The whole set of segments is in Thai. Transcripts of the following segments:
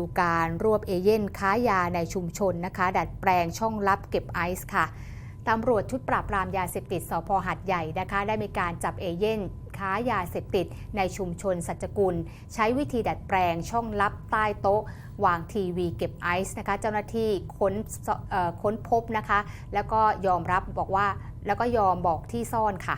ดูการรวบเอเย่นค้ายาในชุมชนนะคะ ดัดแปลงช่องลับเก็บไอซ์ค่ะตำรวจชุดปราบปรามยาเสพติดสพหัดใหญ่นะคะ ได้มีการจับเอเย่นค้ายาเสพติดในชุมชนสัจจกุล ใช้วิธีดัดแปลงช่องลับใต้โต๊ะ วางทีวีเก็บไอซ์นะคะ เจ้าหน้าที่ค้นค้นพบนะคะ แล้วก็ยอมรับบอกว่าแล้วก็ยอมบอกที่ซ่อนค่ะ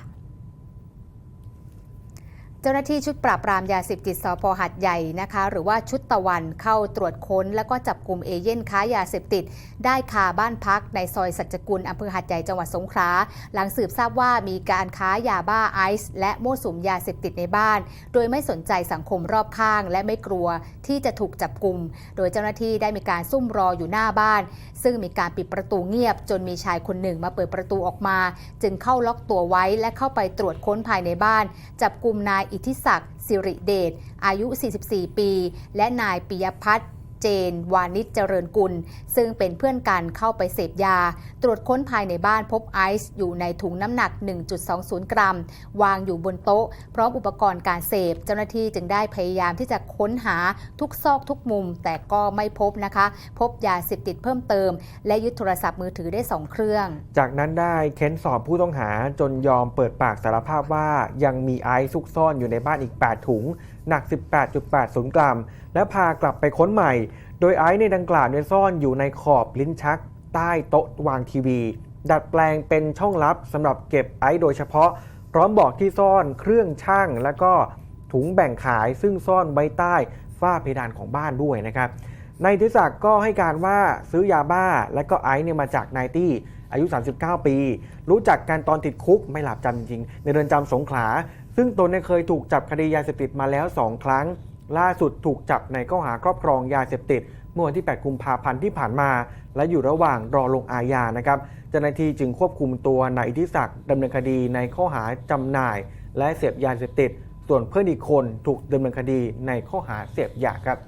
จ้าหน้าที่ชุดปราบปรามยาเสพติดสพหัดใหญ่นะคะ หรือว่าชุดตะวันเข้าตรวจค้น แล้วก็จับกลุ่มเอเย่นค้ายาเสพติด ได้คาบ้านพักในซอยสัจจกุลอำเภอหัดใหญ่จังหวัดสงขลาหลังสืบทราบว่ามีการค้ายาบ้าไอซ์และโม่สุมยาเสพติดในบ้าน โดยไม่สนใจสังคมรอบข้าง และไม่กลัวที่จะถูกจับกลุ่มโดยเจ้าหน้าที่ได้มีการซุ่มรออยู่หน้าบ้าน ซึ่งมีการปิดประตูเงียบ จนมีชายคนหนึ่งมาเปิดประตูออกมา จึงเข้าล็อกตัวไว้และเข้าไปตรวจค้นภายในบ้าน จับกลุ่มนายอิทธิศักดิ์สิริเดชอายุ 44 ปี และนายปิยพัฒน์ เจน วานิชเจริญกุล ซึ่งเป็นเพื่อนกันเข้าไปเสพยา ตรวจค้นภายในบ้านพบไอซ์อยู่ในถุงน้ำหนัก 1.20 กรัม วางอยู่บนโต๊ะ พร้อมอุปกรณ์การเสพ เจ้าหน้าที่จึงได้พยายามที่จะค้นหาทุกซอกทุกมุม แต่ก็ไม่พบนะคะ พบยาเสพติดเพิ่มเติม และยึดโทรศัพท์มือถือได้ 2 เครื่อง จากนั้นได้เค้นสอบผู้ต้องหาจนยอมเปิดปากสารภาพว่ายังมีไอซ์ซุกซ่อนอยู่ในบ้านอีก 8 ถุง หนัก 18.80 กรัม และพากลับไปค้นใหม่โดยไอซ์ในดังกล่าวเนี่ยซ่อนอยู่ในขอบลิ้นชัก ใต้โต๊ะวางทีวี ดัดแปลงเป็นช่องลับสำหรับเก็บไอซ์โดยเฉพาะ พร้อมบอกที่ซ่อนเครื่องช่างและก็ถุงแบ่งขายซึ่งซ่อนไว้ใต้ฝ้าเพดานของบ้านด้วยนะครับนายทิศักดิ์ก็ให้การว่าซื้อยาบ้าและก็ไอซ์เนี่ยมาจากนายตี้อายุ 39 ปี รู้จักกันตอนติดคุกไม่หลับจำจริง ในเรือนจำสงขลา ซึ่งตนเนี่ยเคยถูกจับคดียาเสพติดมาแล้ว 2 ครั้ง ล่าสุดถูกจับในข้อหาครอบครองยาเสพติด เมื่อวันที่ 8 กุมภาพันธ์ที่ผ่านมา และอยู่ระหว่างรอลงอาญานะครับเจ้าหน้าที่จึงควบคุมตัวนายอิทธิศักดิ์ดำเนินคดีในข้อหาจำหน่าย และเสพยาเสพติด ส่วนเพื่อนอีกคนถูกดำเนินคดีในข้อหาเสพยาครับ